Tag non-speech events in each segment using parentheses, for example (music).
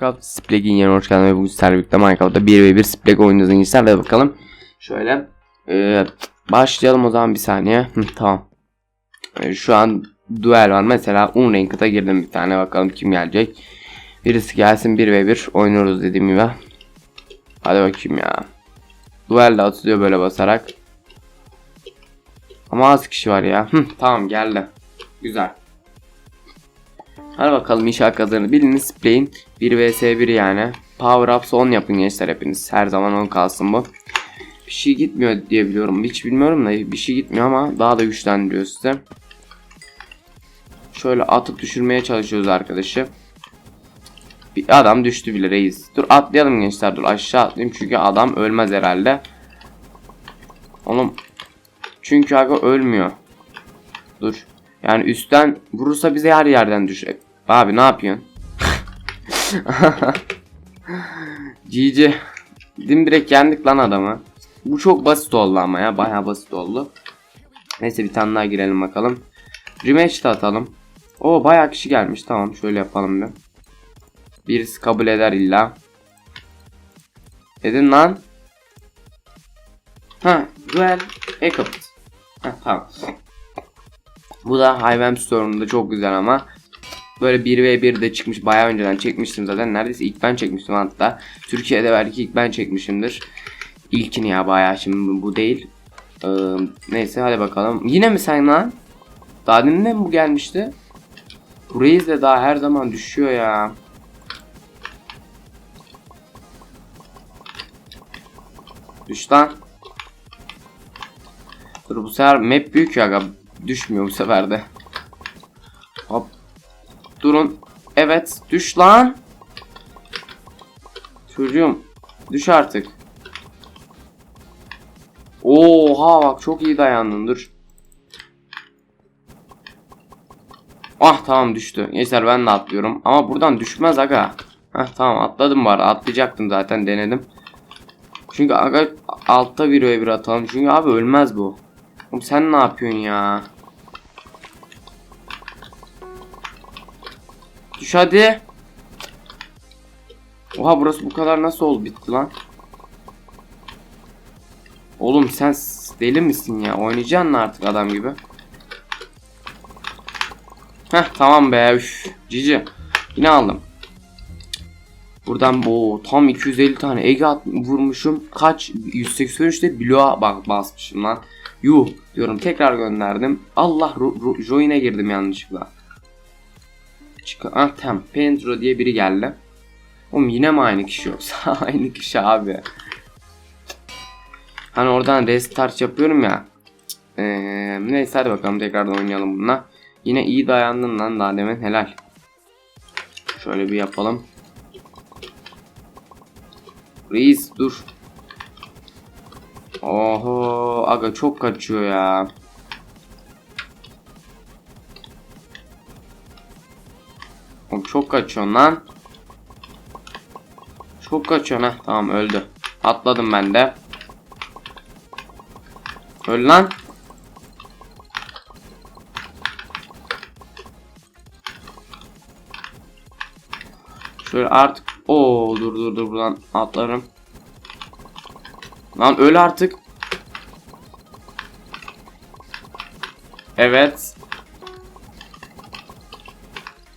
Minecraft Splegin yerine hoş geldiniz. Bugün sizlerle birlikte Minecraft'ta 1v1 Spleg oynayacağız gençler. Hadi bakalım. Şöyle. Ee, başlayalım o zaman bir saniye. Hı, tamam. Ee, şu an duel var. Mesela Unranked'a girdim bir tane. Bakalım kim gelecek. Birisi gelsin 1v1 oynuyoruz dediğim gibi. Hadi bakayım ya. Duel de atılıyor böyle basarak. Ama az kişi var ya. Hı, tamam geldi. Güzel. Hadi bakalım inşallah kazanır. Biliniz Splay'in 1 vs 1 yani. Power ups 10 yapın gençler hepiniz. Her zaman 10 kalsın bu. Bir şey gitmiyor diye biliyorum. Hiç bilmiyorum da bir şey gitmiyor ama daha da güçlendiriyor size. Şöyle atıp düşürmeye çalışıyoruz arkadaşı. Bir adam düştü bile reis. Dur atlayalım gençler dur aşağı atlayayım çünkü adam ölmez herhalde. Oğlum çünkü aga ölmüyor. Dur. Yani üstten vurursa bize her yerden düşer. Abi ne yapıyorsun? (laughs) GG. Dimdirek yendik lan adamı. Bu çok basit oldu ama ya. Bayağı basit oldu. Neyse bir tane daha girelim bakalım. Rematch de atalım. O bayağı kişi gelmiş. Tamam şöyle yapalım bir. Birisi kabul eder illa. Edin lan. Ha, duel equipped. Ha, tamam. Bu da Hayvan Store'unda çok güzel ama böyle 1v1 de çıkmış bayağı önceden çekmiştim zaten. Neredeyse ilk ben çekmiştim hatta. Türkiye'de belki ilk ben çekmişimdir. İlkini ya bayağı şimdi bu değil. Ee, neyse hadi bakalım. Yine mi sen lan? Daha demin de mi bu gelmişti? Bu reis de daha her zaman düşüyor ya. Düş lan. Dur bu sefer map büyük ya. Düşmüyor bu sefer de. Hop. Durun. Evet. Düş lan. Çocuğum. Düş artık. Oha bak çok iyi dayandın dur. Ah tamam düştü. Gençler ben de atlıyorum. Ama buradan düşmez aga. Heh tamam atladım var. Atlayacaktım zaten denedim. Çünkü aga altta bir bir atalım. Çünkü abi ölmez bu. Oğlum sen ne yapıyorsun ya? Düş hadi. Oha burası bu kadar nasıl oldu bitti lan? Oğlum sen deli misin ya? Oynayacaksın artık adam gibi. Heh tamam be üf. Cici. Yine aldım. Buradan bu tam 250 tane Ege at vurmuşum. Kaç 183'te bloğa bak basmışım lan. Yuh diyorum tekrar gönderdim. Allah join'e girdim yanlışlıkla. Çık ah tamam. Pentro diye biri geldi. Oğlum yine mi aynı kişi yoksa? (laughs) aynı kişi abi. Hani oradan restart yapıyorum ya. Ee, neyse hadi bakalım tekrardan oynayalım bununla. Yine iyi dayandın lan daha demin helal. Şöyle bir yapalım. Reis dur. Oho aga çok kaçıyor ya. Oğlum çok kaçıyor lan. Çok kaçıyor ha. Tamam öldü. Atladım ben de. Öl lan. Şöyle artık o dur dur dur buradan atlarım. Lan öl artık. Evet.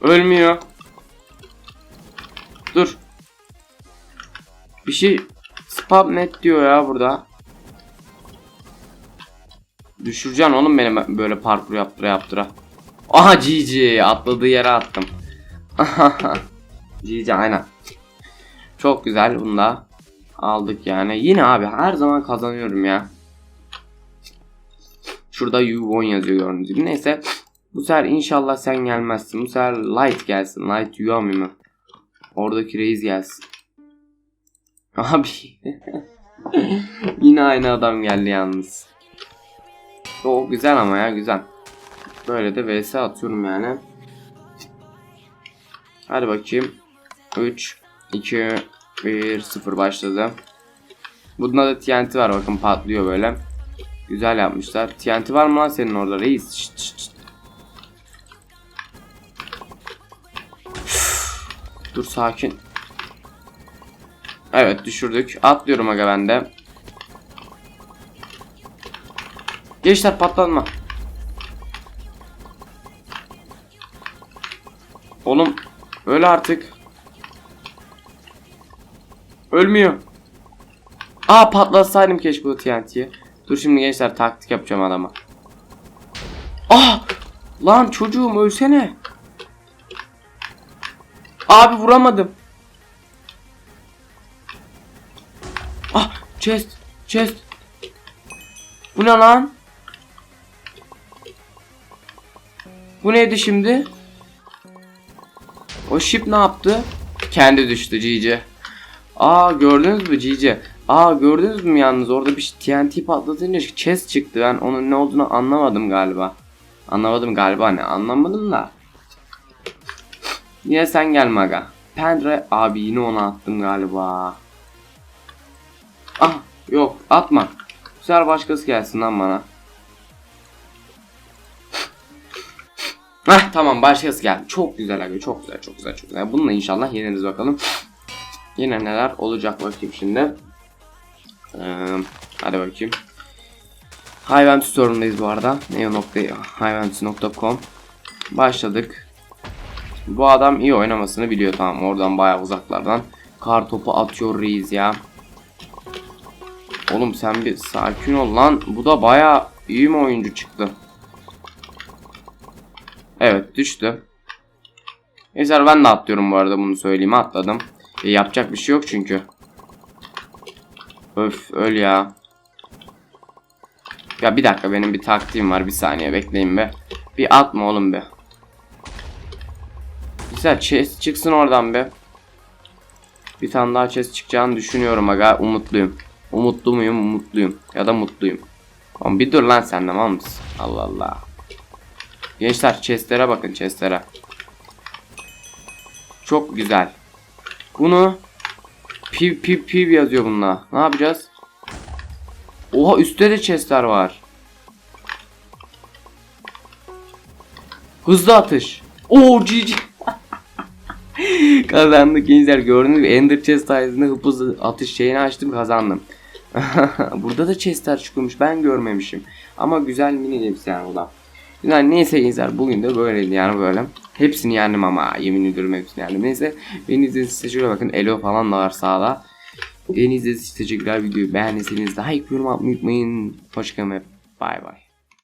Ölmüyor. Bir şey spam net diyor ya burada. Düşüreceksin oğlum beni böyle parkur yaptıra yaptıra. Aha GG atladığı yere attım. (laughs) GG aynen. Çok güzel bunda aldık yani. Yine abi her zaman kazanıyorum ya. Şurada U1 yazıyor gördüğünüz gibi. Neyse. Bu sefer inşallah sen gelmezsin. Bu sefer Light gelsin. Light Yuami mi? Oradaki reis gelsin. Abi. Yine aynı adam geldi yalnız. O güzel ama ya güzel. Böyle de vs atıyorum yani. Hadi bakayım. 3 2 1 0 başladı. Bunda da TNT var bakın patlıyor böyle. Güzel yapmışlar. TNT var mı lan senin orada reis? Şşt, şşt, şşt. Dur sakin. Evet düşürdük. Atlıyorum aga ben de. Gençler patlatma. Oğlum öyle artık. Ölmüyor. Aa patlatsaydım keşke bu TNT'yi. Dur şimdi gençler taktik yapacağım adama. Ah! Lan çocuğum ölsene. Abi vuramadım. Chest chest. Bu ne lan? Bu neydi şimdi? O ship ne yaptı? Kendi düştü GG. Aa gördünüz mü GG? Aa gördünüz mü yalnız orada bir TNT patlatınca chest çıktı. Ben onun ne olduğunu anlamadım galiba. Anlamadım galiba ne anlamadım da. Yine sen gelme aga. Pendre abi yine onu attım galiba. Ah yok atma. Bu sefer başkası gelsin lan bana. Heh tamam başkası geldi. Çok güzel abi çok güzel çok güzel çok güzel. Bununla inşallah yeneriz bakalım. Yine neler olacak bakayım şimdi. Ee, hadi bakayım. Hayvan store'undayız bu arada. neo.hayvantus.com Başladık. Bu adam iyi oynamasını biliyor tamam oradan bayağı uzaklardan. Kar topu atıyor reis ya. Oğlum sen bir sakin ol lan. Bu da bayağı iyi mi oyuncu çıktı. Evet düştü. Neyse ben de atlıyorum bu arada bunu söyleyeyim atladım. E, yapacak bir şey yok çünkü. Öf öl ya. Ya bir dakika benim bir taktiğim var bir saniye bekleyin be. Bir atma oğlum be. Güzel chest çıksın oradan be. Bir tane daha chest çıkacağını düşünüyorum aga umutluyum. Umutlu muyum umutluyum ya da mutluyum. Oğlum bir dur lan sen de mal mısın? Allah Allah. Gençler chestlere bakın chestlere. Çok güzel. Bunu piv piv piv yazıyor bununla. Ne yapacağız? Oha üstte de chestler var. Hızlı atış. Oo GG. (laughs) Kazandık gençler gördünüz mü? Ender chest sayesinde hızlı atış şeyini açtım kazandım. (laughs) Burada da chestler çıkıyormuş ben görmemişim. Ama güzel mini hepsi yani da. Güzel neyse gençler bugün de böyleydi yani böyle. Hepsini yendim ama yemin ediyorum hepsini yendim. Neyse beni izlediğiniz için şöyle bakın Elo falan da var sağda. Beni izlediğiniz için teşekkürler videoyu beğendiyseniz like yorum atmayı unutmayın. Hoşçakalın ve bay bay.